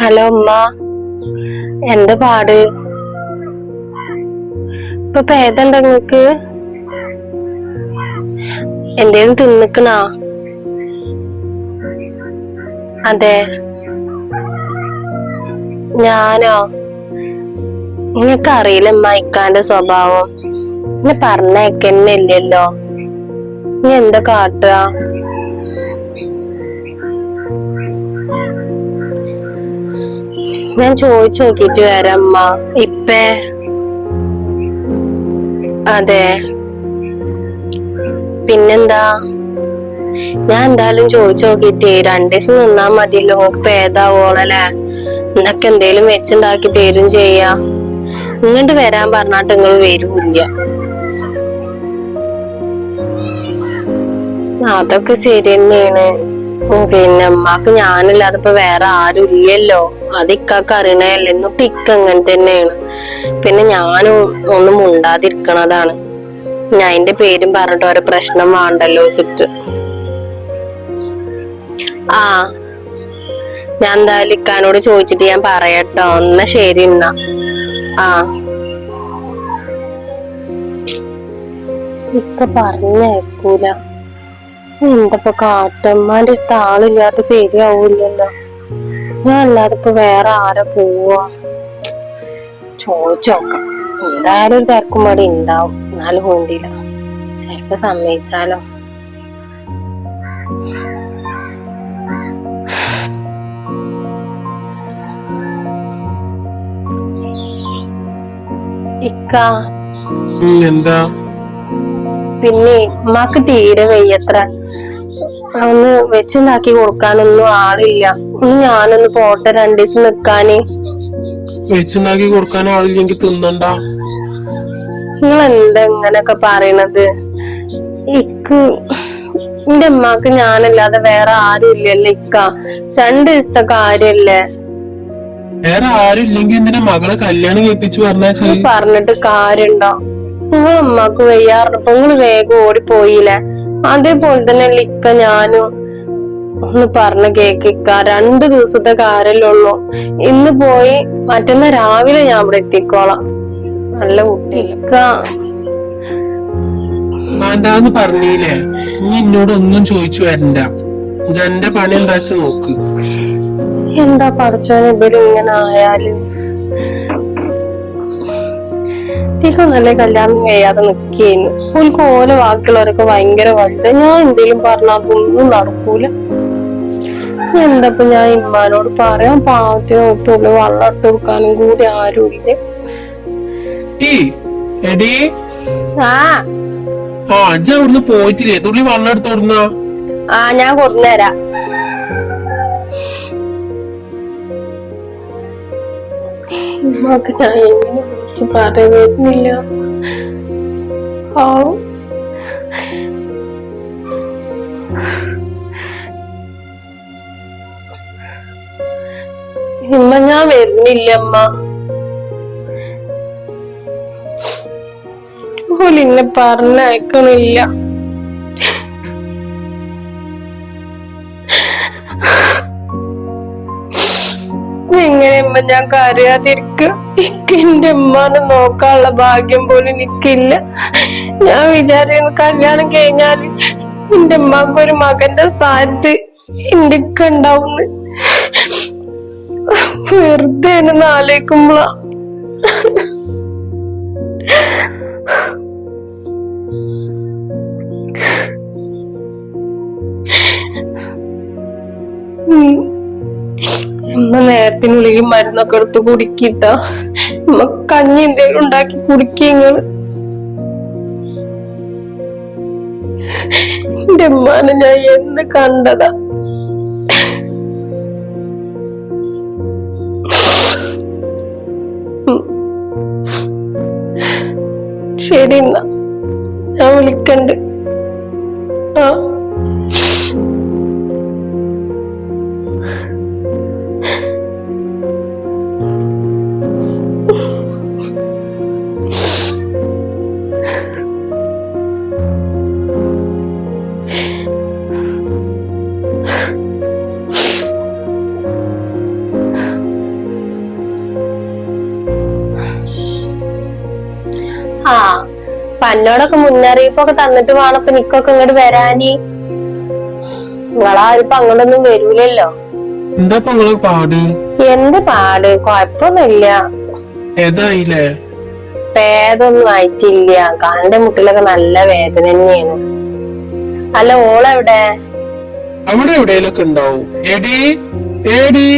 Hello ഉമ്മ. എന്ത് പാട്? ഇപ്പൊ ഭേദണ്ട നിങ്ങക്ക്? എന്തേലും തിന്നിക്കണോ? അതെ. ഞാനോ? നിങ്ങക്ക് അറിയില്ല അമ്മ ഇക്കാന്റെ സ്വഭാവം. എന്നെ പറഞ്ഞേക്കന്നെ ഇല്ലല്ലോ നീ എന്താ കാട്ടുക? ഞാൻ ചോദിച്ചു നോക്കിട്ട് വരാം അമ്മ ഇപ്പേ. അതെ. പിന്നെന്താ? ഞാൻ എന്തായാലും ചോദിച്ചു നോക്കിട്ട് രണ്ടു ദിവസം നിന്നാ മതിയല്ലോ. നമുക്ക് ഭേദാവോളല്ലേ നിനക്ക് എന്തേലും വെച്ചുണ്ടാക്കി തരും ചെയ്യാ. ഇങ്ങോട്ട് വരാൻ പറഞ്ഞാട്ട് നിങ്ങൾ വരൂല്ല. അതൊക്കെ ശരി തന്നെയാണ്. പിന്നെ അമ്മയ്ക്ക് ഞാനല്ലാതെ ഇപ്പൊ വേറെ ആരും ഇല്ലല്ലോ. അത് ഇക്കാക്ക് അറിയണല്ലേ എന്നിട്ട് ഇക്ക അങ്ങനെ തന്നെയാണ്. പിന്നെ ഞാനും ഒന്നും മുണ്ടാതിരിക്കണതാണ്. ഞാൻ അതിന്റെ പേരും പറഞ്ഞിട്ട് ഓരോ പ്രശ്നം വേണ്ടല്ലോ വെച്ചിട്ട്. ആ ഞാൻ എന്തായാലും ഇക്കാനോട് ചോദിച്ചിട്ട് ഞാൻ പറയട്ടോ. എന്നാ ശരി എന്നാ. ആ. ഇക്ക പറഞ്ഞേക്കൂല. എന്തപ്പോ കാട്ടമ്മാന്റെ അടുത്ത് ആളില്ലാത്ത ശരിയാവൂലല്ലോ ഞാൻ അല്ലാതെ ഇപ്പൊ വേറെ ആരാ പോവാ? ചോദിച്ചോക്കാം എന്തായാലും ഒരു തിരക്കും പാടി ഉണ്ടാവും. എന്നാലും വേണ്ടിയില്ല. ചിലപ്പോ സമ്മതിച്ചാലോ? ഇക്ക. എന്താ? പിന്നെ ഉമ്മാക്ക് തീരെ വയ്യത്ര. ഒന്ന് വെച്ചുണ്ടാക്കി കൊടുക്കാനൊന്നും ആളില്ല. ഒന്ന് ഞാനൊന്ന് പോട്ടെ രണ്ടു ദിവസം നിക്കാന്. വെച്ചുണ്ടാക്കി കൊടുക്കാൻ ആളില്ലെങ്കിൽ തിന്നണ്ട? നിങ്ങൾ എന്താ ഇങ്ങനൊക്കെ പറയണത്? ഇക്ക് എന്റെ ഉമ്മാക്ക് ഞാനല്ലാതെ വേറെ ആരും ഇല്ലല്ലോ ഇക്ക. രണ്ടു ദിവസത്തെ കാര്യല്ലേ? വേറെ ആരും ഇല്ലെങ്കിൽ എന്തിനാ മകളെ കല്യാണം കഴിപ്പിച്ച് പറഞ്ഞാ പറഞ്ഞിട്ട് കാര്യണ്ടോ? വയ്യാറുണ്ട് വയ്യാറിനപ്പോ നിങ്ങൾ വേഗം ഓടിപ്പോയില്ലേ? അതേപോലെ തന്നെ ഇക്ക ഞാനും. ഒന്ന് പറഞ്ഞ കേക്കിക്ക രണ്ടു ദിവസത്തെ കാര്യല്ലുള്ളൂ ഇന്ന് പോയി മറ്റന്നാ രാവിലെ ഞാൻ ഇവിടെ എത്തിക്കോളാം. നല്ല കുട്ടിക്ക വേണ്ടാന്ന് പറഞ്ഞില്ലേ? നീ എന്നോട് ഒന്നും ചോദിച്ചു വരണ്ട. എന്റെ പണി എന്താ നോക്ക്. എന്താ പഠിച്ചോന് ഇവർ ഇങ്ങനെ ആയാൽ? നല്ല കല്യാണം കഴിയാതെ നിൽക്കുകയായിരുന്നു ഓൽക്ക് ഓല ബാക്കിയുള്ളവരൊക്കെ ഭയങ്കര വലുത്. ഞാൻ എന്തെങ്കിലും പറഞ്ഞാൽ അതൊന്നും നടക്കൂല. എന്തപ്പോ ഞാൻ ഇമ്മാനോട് പറയാം? പാവത്തിന് ഒത്തുള്ളു വെള്ളം ഇട്ട് കൊടുക്കാനും കൂടി ആരുമില്ല. പോയിട്ടില്ലേ? തുള്ളി വെള്ളം എടുത്ത് കൊടുന്ന? ആ ഞാൻ കൊടുന്നേരാ. ഉമ്മാക്ക് ഞാൻ എങ്ങനെ വിളിച്ച് പറയുന്നില്ല ഇമ്മ ഞാൻ വരുന്നില്ല അമ്മ. ഓലിന്നെ പറഞ്ഞയക്കണില്ല. അമ്മ ഞാൻ കരയാതിരിക്ക. എനിക്ക് എന്റെ ഉമ്മാനെ നോക്കാനുള്ള ഭാഗ്യം പോലും എനിക്കില്ല ഞാൻ വിചാരിക്കുന്നു കല്യാണം കഴിഞ്ഞാൽ എന്റെ ഉമ്മാക്ക് ഒരു മകന്റെ സ്ഥാനത്ത് എന്റെ ഉണ്ടാവുന്നു വെറുതെ ആലോചിക്കുമ്പോളാ. ഉം. അമ്മ നേരത്തിനുള്ളിൽ മരുന്നൊക്കെ എടുത്ത് കുടിക്കിട്ട. അമ്മ കഞ്ഞി എന്തേലും ഉണ്ടാക്കി കുടിക്കങ്ങൾ എന്റെ ഉമ്മാനെ ഞാൻ എന്ന് കണ്ടതാ. ശരി എന്നാ. ഞാൻ വിളിക്കണ്ട്. ആ. പന്നോടൊക്കെ മുന്നറിയിപ്പൊക്കെ തന്നിട്ട് വേണം ഇപ്പൊ നിക്കൊക്കെ ഇങ്ങോട്ട് വരാനി. ഇപ്പൊ അങ്ങോട്ടൊന്നും വരൂലല്ലോ. എന്താ പാട്? എന്ത് പാട്? കൊഴപ്പൊന്നുമില്ല. ഏതായില്ലേ? വേദൊന്നും ആയിട്ടില്ല. കാലിന്റെ മുട്ടിലൊക്കെ നല്ല വേദന തന്നെയാണ്. അല്ല ഓളെവിടെ? അവിടെ എവിടെയെങ്കിലൊക്കെ ഉണ്ടാവും. എടി ഏടി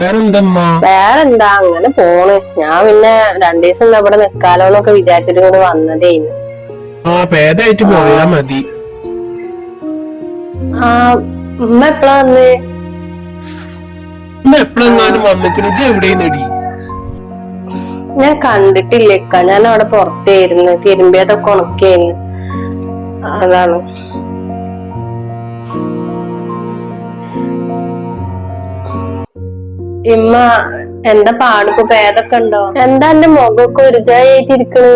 വേറെന്തമ്മ? വേറെന്താ അങ്ങനെ പോണ്. ഞാൻ പിന്നെ രണ്ടു ദിവസം ഇവിടെ നിക്കാലോ എന്നൊക്കെ വിചാരിച്ചിട്ട് ഇങ്ങോട്ട് വന്നതേ ആ ഭേദമായിട്ട് പോയാ മതി. ആ ഉമ്മ എപ്പളാ വന്ന്? ഇന്ന് എപ്പോഴെങ്ങാനും വന്നിക്കണ. ഇജ്ജ് എവിടെയെന്നടി? ഞാൻ കണ്ടിട്ടില്ലേക്കാ ഞാൻ അവിടെ പുറത്തായിരുന്നു. തിരുമ്പിയതൊക്കെ ഉണക്കായിരുന്നു അതാണ്. ഇമ്മ എന്താ പാടിപ്പോ? ഭേദൊക്കെ ഉണ്ടോ? എന്താ എന്റെ മുഖമൊക്കെ ഒരു ജായിട്ടിരിക്കണ്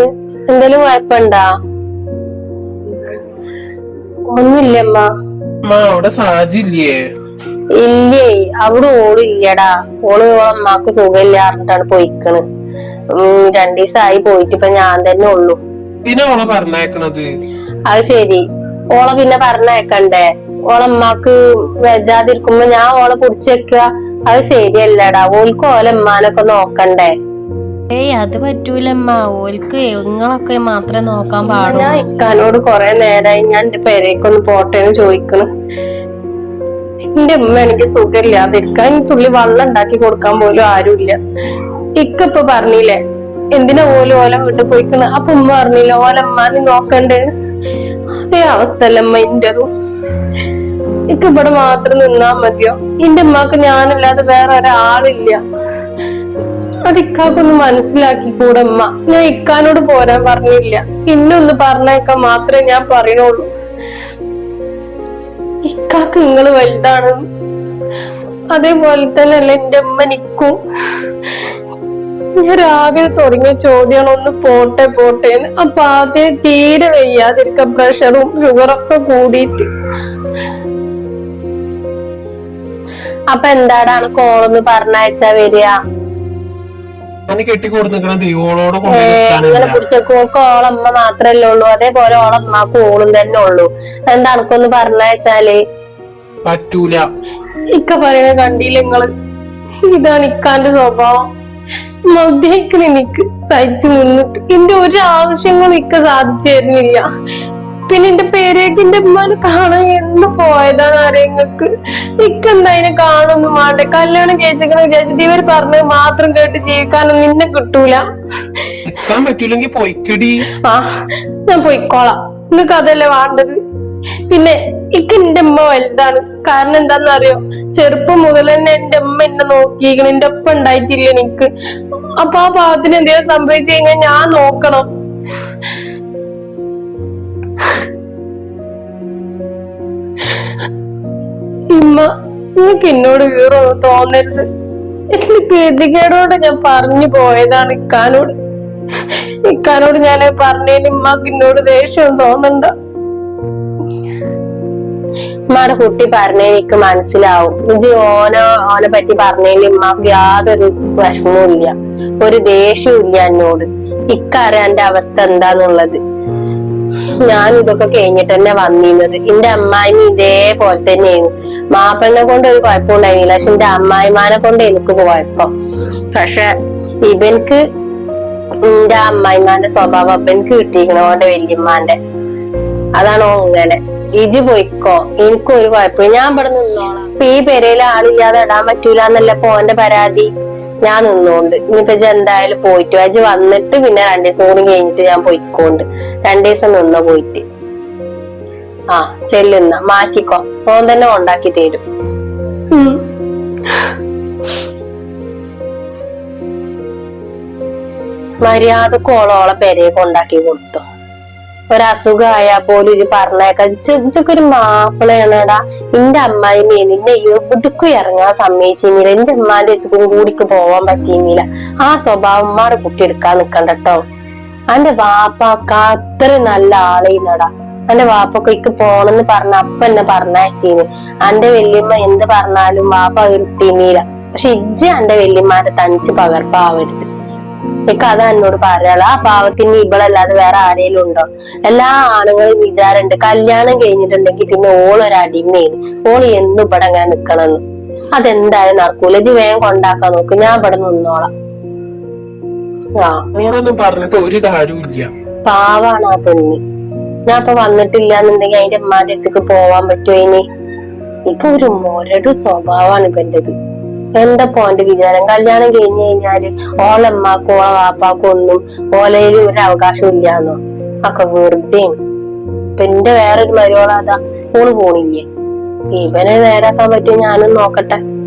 എന്തേലും കുഴപ്പമുണ്ടാ? ഒന്നുമില്ല അമ്മ അമ്മ അവിടെ സാജില്ലേ ഇല്ലേ? അവിടെ ഓൾ ഇല്ലടാ ഓൾ അമ്മയ്ക്ക് സുഖമില്ല പറഞ്ഞിട്ടാണ് പോയിക്കണ്. ഉം രണ്ടീസായി പോയിട്ട് ഇപ്പൊ ഞാൻ തന്നെ ഉള്ളു. പിന്നെ ഓളെ പറഞ്ഞേക്കണത് അത് ശരി. ഓളെ പിന്നെ പറഞ്ഞേക്കണ്ടേ ഓളെ അമ്മാക്ക് വെജാതിരിക്കുമ്പോ ഞാൻ ഓളെ പിടിച്ചേക്കുക അത് ശരിയല്ലടാ. ഓൽക്ക് ഓലെ ഉമ്മാനൊക്കെ നോക്കണ്ടേ? ഏയ് അത് പറ്റൂലമ്മ. ഓൽക്ക് നിങ്ങളൊക്കെ മാത്രമേ നോക്കാൻ പാടുള്ളൂ. ഞാൻ ഇക്കാനോട് കൊറേ നേരായി ഞാൻ എന്റെ പേരേക്കൊന്ന് പോട്ടെ എന്ന് ചോദിക്കണു. എന്റെ ഉമ്മ എനിക്ക് സുഖമില്ലാതിരിക്കാൻ തുള്ളി വെള്ളം ഉണ്ടാക്കി കൊടുക്കാൻ പോലും ആരുമില്ല. ഇക്ക ഇപ്പൊ പറഞ്ഞില്ലേ എന്തിനാ ഓല ഓല വീട്ടിൽ പോയിക്കണ്? അപ്പൊ ഉമ്മ പറഞ്ഞില്ല ഓലമ്മ നീ നോക്കണ്ടേ? അതേ അവസ്ഥ അല്ല അമ്മ ഇക്ക ഇവിടെ മാത്രം നിന്നാ മതിയോ? എന്റെ ഉമ്മാക്ക് ഞാനല്ലാതെ വേറെ ഒരാളില്ല. അത് ഇക്കാക്കൊന്ന് മനസ്സിലാക്കി കൂടെ ഉമ്മ. ഞാൻ ഇക്കാനോട് പോരാൻ പറഞ്ഞില്ല. ഇന്നൊന്ന് പറഞ്ഞേക്കാൻ മാത്രമേ ഞാൻ പറയണുള്ളൂ. ഇക്കാക്ക് നിങ്ങൾ വലുതാണ്. അതേപോലെ തന്നെ അല്ല എന്റെ അമ്മ നിക്കും. ഞാൻ രാവിലെ തുടങ്ങിയ ചോദ്യമാണ് ഒന്ന് പോട്ടെ പോട്ടെ അപ്പൊ ആദ്യം തീരെ വയ്യാതിരിക്ക പ്രഷറും ഷുഗറൊക്കെ കൂടിയിട്ട്. അപ്പൊ എന്താടാണ് കോളൊന്ന് പറഞ്ഞയച്ചാ വരിക? കോളമ്മ ഇങ്ങനെ ഓളമ്മ മാത്രല്ലേ ഉള്ളൂ. അതേപോലെ ഓളമ്മക്ക് കോളും തന്നെ ഉള്ളൂ. എന്താ അനക്കൊന്ന് പറഞ്ഞയച്ചാൽ? പറ്റൂല. ഇക്ക പറയണ കണ്ടില്ല നിങ്ങൾ? ഇതാണ് ഇക്കാന്റെ സ്വഭാവം. മദ്യക്കണ എനിക്ക്. സഹിച്ചു നിന്നിട്ട്. എന്റെ ഒരു ആവശ്യങ്ങളും ഇക്ക സാധിച്ചു തരുന്നില്ല. പിന്നെ എന്റെ പേരേക്കിന്റെ ഉമ്മാനെ കാണാൻ എന്ന് പോയതാണ് ആരെങ്ങൾക്ക് നിക്ക് എന്താ അതിനെ കാണൊന്നും? വേണ്ട കല്യാണം കഴിച്ചേക്കണ വിചാരിച്ചിട്ട് ഇവർ പറഞ്ഞത് മാത്രം കേട്ട് ജീവിക്കാനൊന്നും നിന്നെ കിട്ടൂല. നിക്കാൻ പോയിക്കടി പൊയ്ക്കടി. ആ ഞാൻ പോയിക്കോളാം. നിനക്ക് അതല്ലേ വേണ്ടത്? പിന്നെ ഇക്ക് എന്റെ ഉമ്മ വലുതാണ്. കാരണം എന്താന്ന് അറിയോ? ചെറുപ്പം മുതൽ തന്നെ എന്റെ ഉമ്മ എന്നെ നോക്കിയിരിക്കണം. എന്റെ ഒപ്പം ഉണ്ടായിട്ടില്ല എനിക്ക്. അപ്പൊ ആ പാവത്തിന് എന്തെങ്കിലും സംഭവിച്ചു കഴിഞ്ഞാൽ ഞാൻ നോക്കണം. ഇമ്മ നിനക്ക് എന്നോട് കീറോ തോന്നരുത് ഗതികേടോടെ ഞാൻ പറഞ്ഞു പോയതാണ് ഇക്കാനോട്. ഇക്കാനോട് ഞാൻ പറഞ്ഞതിന് ഉമ്മാക്ക് എന്നോട് ദേഷ്യം തോന്നണ്ട. ഉമ്മയുടെ കുട്ടി പറഞ്ഞതിന് എനിക്ക് മനസ്സിലാവും. ഇജ് ഓനോ ഓനെ പറ്റി പറഞ്ഞതിന് ഉമ്മക്ക് യാതൊരു വിഷമവും ഇല്ല ഒരു ദേഷ്യവും ഇല്ല എന്നോട്. ഇക്കറിയാം എന്റെ അവസ്ഥ എന്താന്നുള്ളത്. ഞാൻ ഇതൊക്കെ കഴിഞ്ഞിട്ട് തന്നെ വന്നിരുന്നത്. എന്റെ അമ്മായി ഇതേപോലെ തന്നെയായിരുന്നു. മാപ്പിളിനെ കൊണ്ട് ഒരു കുഴപ്പം ഉണ്ടായിരുന്നില്ല പക്ഷെ എന്റെ അമ്മായിമാനെ കൊണ്ട് എനിക്ക് കുഴപ്പം. പക്ഷെ ഇവൻക്ക് എന്റെ അമ്മായിമാന്റെ സ്വഭാവം അപ്പനക്ക് അവന്റെ വല്യമ്മാന്റെ അതാണോ അങ്ങനെ. ഇജ് പോയിക്കോ. എനിക്കും ഒരു കുഴപ്പം ഞാൻ ഇവിടെ നിന്നോളാം. ഈ പെരയിലെ ആളില്ലാതെ ഇടാൻ പറ്റൂല എന്നല്ല പോന്റെ പരാതി? ഞാൻ നിന്നോണ്ട്. ഇനിയിപ്പൊ എന്തായാലും പോയിട്ട് അജ് വന്നിട്ട് പിന്നെ രണ്ടു ദിവസം കൂടി കഴിഞ്ഞിട്ട് ഞാൻ പോയിക്കോണ്ട്. രണ്ടു ദിവസം നിന്ന പോയിട്ട്. ആ ചെല്ലുന്ന മാറ്റിക്കോ. ഓൻ തന്നെ ഉണ്ടാക്കി തരും. മര്യാദയ്ക്ക് ഓളോളെ പെരയൊക്കെ കൊണ്ടാക്കി കൊടുത്തു. ഒരസുഖമായ പോലും ഇത് പറഞ്ഞേക്കാം ഇതൊക്കെ ഒരു മാപ്പിളയാണടാ. എന്റെ അമ്മായിമേ നിന്നെ എവിടേക്കും ഇറങ്ങാൻ സമ്മതിച്ചിരുന്നില്ല. എന്റെ അമ്മാന്റെ അടുത്തും കൂടിക്ക് പോവാൻ പറ്റിയിരുന്നില്ല. ആ സ്വഭാവം കുട്ടി എടുക്കാൻ നിക്കണ്ട കേട്ടോ അന്റെ വാപ്പാക്ക അത്ര നല്ല ആളെയ്യുന്നടാ അന്റെ വാപ്പൊക്കെ ഇക്ക് പോണെന്ന് പറഞ്ഞ അപ്പ എന്നെ പറഞ്ഞയച്ചീന്. അന്റെ വല്യമ്മ എന്ത് പറഞ്ഞാലും വാപ്പ തിന്നീല. പക്ഷെ ഇജ്ജ് അന്റെ വല്യമ്മാരെ തനിച്ച് പകർപ്പാവരുത്. ഇക്ക് അതാ എന്നോട് പറയാൾ ആ പാവത്തിന് ഇവളല്ലാതെ വേറെ ആരെങ്കിലും ഉണ്ടോ? എല്ലാ ആണുങ്ങളും വിചാരമുണ്ട് കല്യാണം കഴിഞ്ഞിട്ടുണ്ടെങ്കിൽ പിന്നെ ഓളൊരു അടിമയാണ്. ഓൾ എന്നും ഇവിടെ അങ്ങനെ നിക്കണമെന്ന് അതെന്തായാലും നടക്കൂല. ജി വേഗം കൊണ്ടാക്കാൻ നോക്ക്. ഞാൻ ഇവിടെ നിന്നോളാം. ആ. പറഞ്ഞിട്ട് ഒരു കാര്യമില്ല പാവാണ് ആ പെണ്ണ്. ഞാൻ ഇപ്പൊ വന്നിട്ടില്ല എന്നുണ്ടെങ്കിൽ അതിന്റെ അമ്മാന്റെ അടുത്തേക്ക് പോവാൻ പറ്റുമോ ഇനി? ഇപ്പൊ ഒരു മൊരട് സ്വഭാവമാണ് ഇവന്റത്. എന്താ പോന്റെ വിചാരം? കല്യാണം കഴിഞ്ഞു കഴിഞ്ഞാൽ ഓളമ്മക്കും ഓളെ വാപ്പാക്കും ഒന്നും ഓലയിൽ ഒരു അവകാശം ഇല്ലാന്നോ? ഒക്കെ വെറുതെ ഇപ്പൊ എന്റെ വേറൊരു മരുവോളാതാ ഓൾ പോണില്ലേ? ഇവനെ നേരാക്കാൻ പറ്റുമോ? ഞാനും നോക്കട്ടെ.